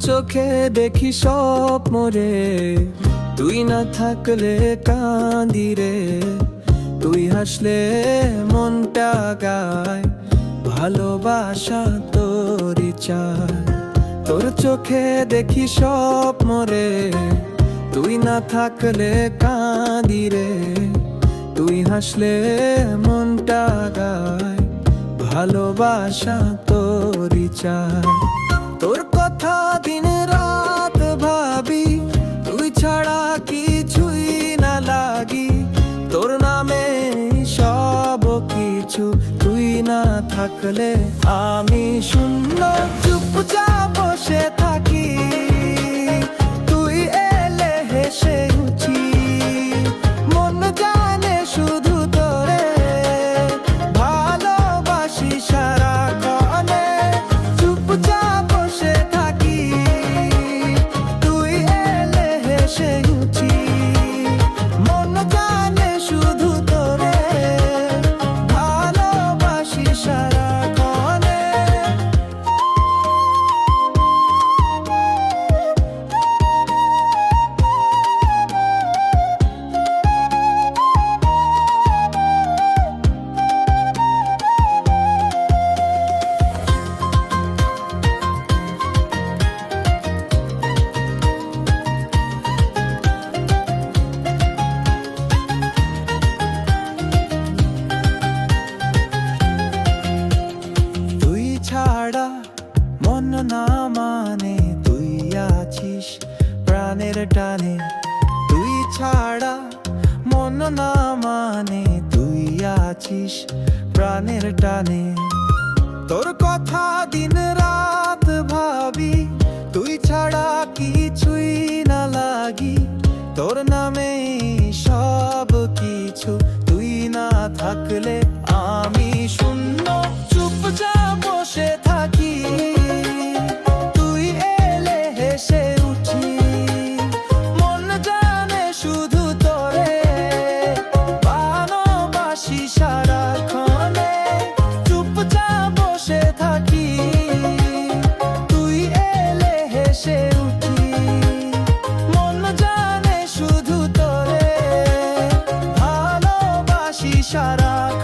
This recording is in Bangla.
চোখে দেখি সব মরে। তুই না থাকলে কাঁদি রে। তুই হাসলে মনটা গায়। ভালোবাসা তোরই চায়। তোর চোখে দেখি সব মরে। তুই না থাকলে কাঁদি রে। তুই হাসলে মনটা গায়। ভালোবাসা তোরই চায়। তোর কিছুই না লাগি। তোর নামে সব কিছু। তুই না থাকলে আমি শূন্য। চুপচাপ বসে থাকি। না মানে তুই আছিস প্রাণের টানে। তুই ছাড়া মন না মানে তুই আছিস প্রাণের টানে। তোর কথা দিন রাত ভাবি, তুই ছাড়া কিছুই না লাগি। তোর নামে সব কিছু, তুই না থাকলে শুধু সারা